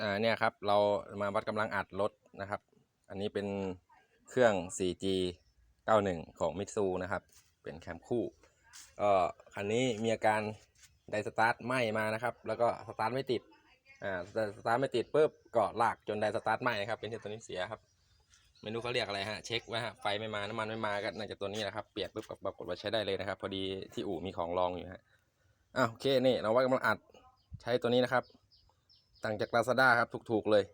อ่าเนี่ยครับเรามาวัดกำลังอัดรถนะครับ อันนี้เป็นเครื่อง 4G 91 ของมิตซูนะครับ เป็นแคมคู่ก็คันนี้มีอาการไดสตาร์ทไหม้มานะครับ แล้วก็สตาร์ทไม่ติดอ่าสตาร์ทไม่ติดปุ๊บก็ลากจนไดสตาร์ทไหม้ครับเป็นที่ตัวนี้เสียครับไม่รู้เขาเรียกอะไรฮะเช็คว่าฮะไฟไม่มาน้ำมันไม่มาก็น่าจะตัวนี้แหละครับเปลี่ยนปุ๊บก็ปรากฏว่าใช้ได้เลยนะครับ พอดีที่อู่มีของรองอยู่ฮะอะโอเคนี่เราวัดกำลังอัดใช้ตัวนี้นะครับ ต่างจาก Lazada ครับถูกๆเลย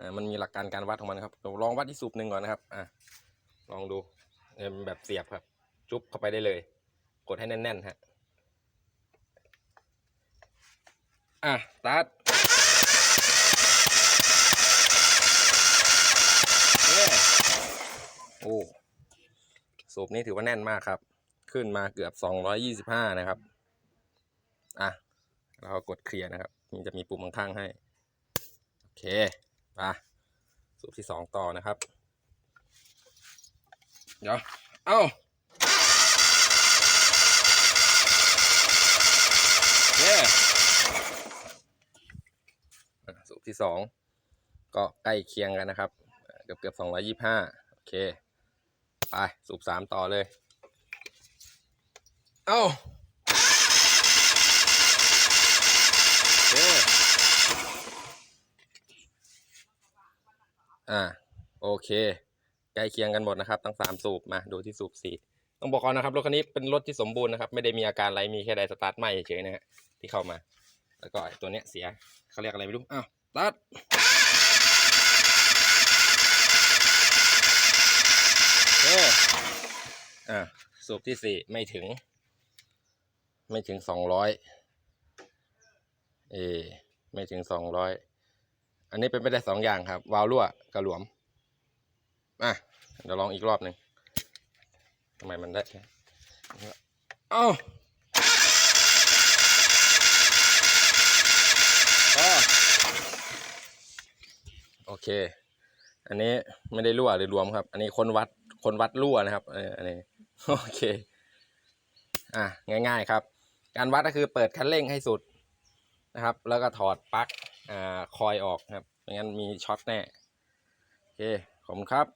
อ่ามันมีหลักการการวัดของมันครับเราลองวัดที่สูบหนึ่งก่อนนะครับอะลองดูเอ็มแบบเสียบครับ จุ๊บเข้าไปได้เลย กดให้แน่นๆฮะอะสตาร์ทโอ้สูบนี้ถือว่าแน่นมากครับ ขึ้นมาเกือบ 225 นะครับ อะ เรากดเคลียร์นะครับมันจะมีปุ่มข้างๆให้ โอเคมาสูบที่สองต่อนะครับ เดี๋ยว เอ้าโอเคอะสูบที่สองก็ใกล้เคียงกันนะครับ เกือบเกือบสองร้อยยี่ห้าโอเค ไป สูบสามต่อเลย เอ้า โอเค อ่า โอเค ใกล้เคียงกันหมดนะครับ ทั้งสามสูบมาดูที่สูบสี่ต้องบอกก่อนนะครับรถคันนี้เป็นรถที่สมบูรณ์นะครับ ไม่ได้มีอาการอะไรมีแค่ไดสตาร์ทไหม่เฉยนะฮะที่เข้ามา แล้วก็ตัวเนี้ยเสียเขาเรียกอะไรไม่รู้อ้าวสตาร์ทโอเคอ่าสูบที่สี่ไม่ถึง ไม่ถึงสองร้อยเอ ไม่ถึงสองร้อย อันนี้เป็นไปได้สองอย่างครับ วาล์วรั่วกับหลวมอะเดี๋ยวลองอีกรอบหนึ่งทำไมมันได้เอ้าโอเค อันนี้ไม่ได้รั่วหรือรวมครับ อันนี้คนวัดคนวัดรั่วนะครับอออันนี้โอเค อะง่าย ๆ ครับ การวัดก็คือเปิดคันเร่งให้สุดนะครับ แล้วก็ถอดปลั๊ก อ่าคอยออกครับไม่งั้นมีช็อตแน่โอเคขอบคุณครับ